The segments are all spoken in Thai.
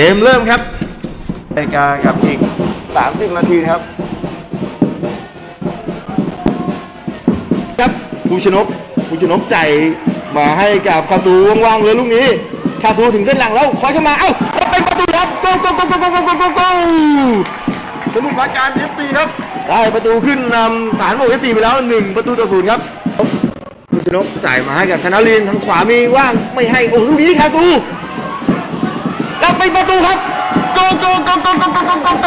เกมเริ่มครับนาฬิกากับอีก 30 นาทีนะครับ ครับภูชนกภูชนกใจมาให้กับคาตูว่างๆเลยลูกนี้คาตูถึงเส้นหลังแล้วคอยเข้ามา เอ้าเป็นประตูครับโกโกโกโกโกโกโกโกโกสมุทรปราการเอฟซีครับ ได้ประตูขึ้นนำฐานโบกเอฟซีไปแล้วหนึ่งประตูต่อศูนย์ครับภูชนกจ่ายมาให้กับธนลินทางขวามีว่างไม่ให้โอ้โหลูกนี้คาตูแล้วเป็นประตูครับโกโกโกโกโกโกโกโกโก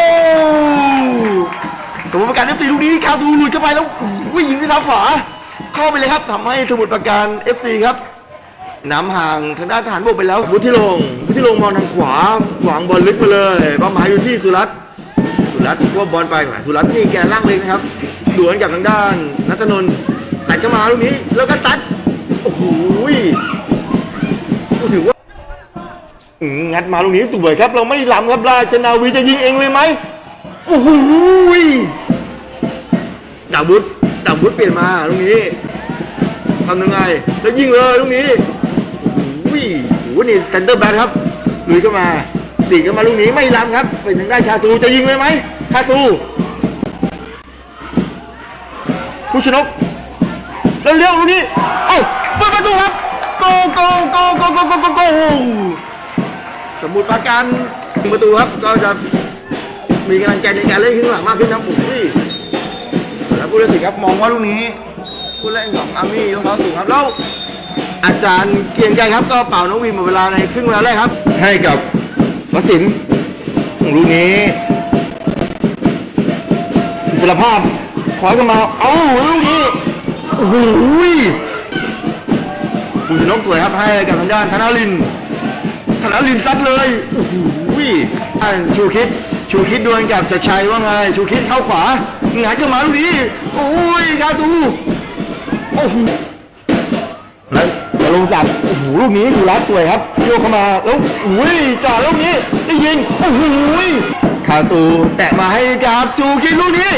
สมุทรปราการเอฟซีลูกนี้คาตูหลุดเข้าไปแล้ววิ่งยิงด้วยเท้าขวาเข้าไปเลยครับทำให้สมุทรปราการ FC ครับนำห่างทางด้านทหารบกไปแล้ววุฒิลงค์วุฒิลงค์มองทางขวาหวางบอลลึกมาเลยเป้าหมายอยู่ที่สุรัตน์สุรัตน์ว่าบอลไปสุรัตน์นี่แกล่างเล็กนะครับดวลกับทางด้านนัทนนท์ตัดเข้ามาลูกนี้แล้วก็ตัดโอ้โหถึงว่า งัดมาลูกนี้สวยครับ เราไม่ล้ำครับราชนาวีจะยิงเองเลยไหมโอ้โหยดาวุตรดาวุตรเปลี่ยนมาลูกนี้ทำยังไง แล้วยิงเลยลูกนี้โอ้ยโอ้โหนี่เซนเตอร์แบ็คครับลุยเข้ามาตีเข้ามาลูกนี้ไม่ล้ำครับไปถึงได้ชาซูจะยิงเลยไหมชาซูผู้ชนกแล้วเลี้ยวลูกนี้เอ้าเปิดประตูครับโกโกโกโกโกโกโก สมุทรปราการหนึ่งประตูครับก็จะมีกำลังใจในการเล่นขึ้นหลังมากขึ้นนะครับโอ้โหแล้วผู้เล่นสิครับมองว่าลูกนี้ผู้เล่นของอาร์มี่ยกเท้าสูงครับแล้วอาจารย์เกรียงไกรครับ ก็เป่าน้องวินหมดเวลาในครึ่งเวลาแรกครับ ให้กับวสินทร์ลูกนี้อิสรภาพขอเข้ามาเอ้าลูกนี้โอ้โหคุณชนกสวยครับให้กับทางด้านธนลิน ธนลินซัดเลยโอ้โหอ่าชูคิด ชูคิดดวลกับจะชัยว่าไง ชูคิดเข้าขวาหงายขึ้นมาลูกนี้โอ้ยกาตูโอ้โหแล้วจลงศักดิ์โอ้โหลูกนี้สุรัตน์สวยครับโยกเข้ามาแล้วอุ้ยจ่าลูกนี้ได้ยิงโอ้โหคาซูแตะมาให้กับชูคิดลูกนี้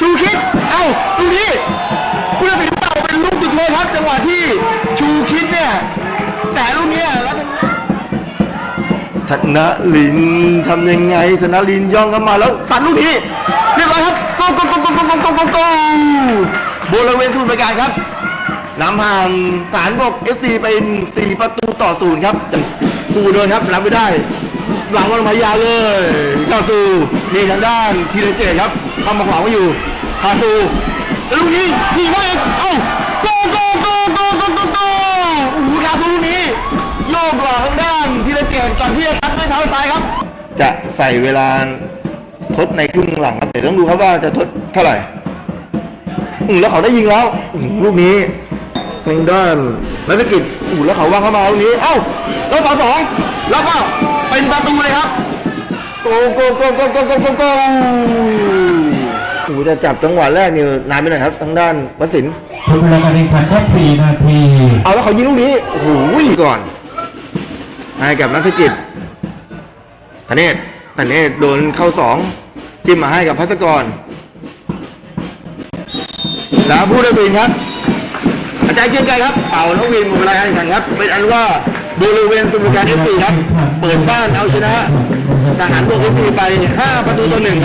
ชูคิดเอ้าลูกนี้ผู้ตัดสินเป่าเป็นลูกจุดโทษครับจังหวะที่ชูคิดเนี่ยแต่ลูกเนี้ยแล้วทางธ นลินทำยังไงธนลินย่องเข้ามาแล้วสันลูกนี้เรียบร้อยครับโกโกโกโกโกโกโกโกโกบริเวณสมุทรปราการครับนำห่างฐานบก FC เป็น4ประตูต่อศูนย์ครับจะปูเดินครับรับไม่ได้ หลังวันมายาวเลยคาซูนี่ทางด้านทีเลเจครับทำมาขวางไว้อยู่คาซูแล้วลูกนี้ยิงเข้าเอ้าโกโก ที่จะทัดด้วยเท้าซ้ายครับ จะใส่เวลาทดในครึ่งหลังครับแต่ต้องดูครับว่าจะทดเท่าไหร่อืมแล้วเขาได้ยิงแล้วอืมลูกนี้ทางด้านนักกิจอู้แล้วเขาวางเข้ามาลูกนี้ เอ้าแล้วต่อสองแล้วก็เป็นประตูเลยครับ โกโกโกโกโกโกโกโกโอ้โหจะจับจังหวะแรกนี่นานไปหน่อยครับ ทางด้านวสินทร์ทำเวลาการแข่งขันครับ4นาที เอาแล้วเขายิงลูกนี้ โอ้โหก่อนให้กับนักธุรกิจ ธเนศธเนศโดนเข้าสองจิ้มมาให้กับพัศกร แล้วผู้ตัดสินครับ อาจารย์เกียงไกรครับ เป่านกวินหมดเวลาการแข่งขันครับ เป็นอันว่าบริเวณสมุทรการเอฟซีครับ เปิดบ้านเอาชนะทหารบกเอฟซีไป 5 ประตูต่อหนึ่งครับ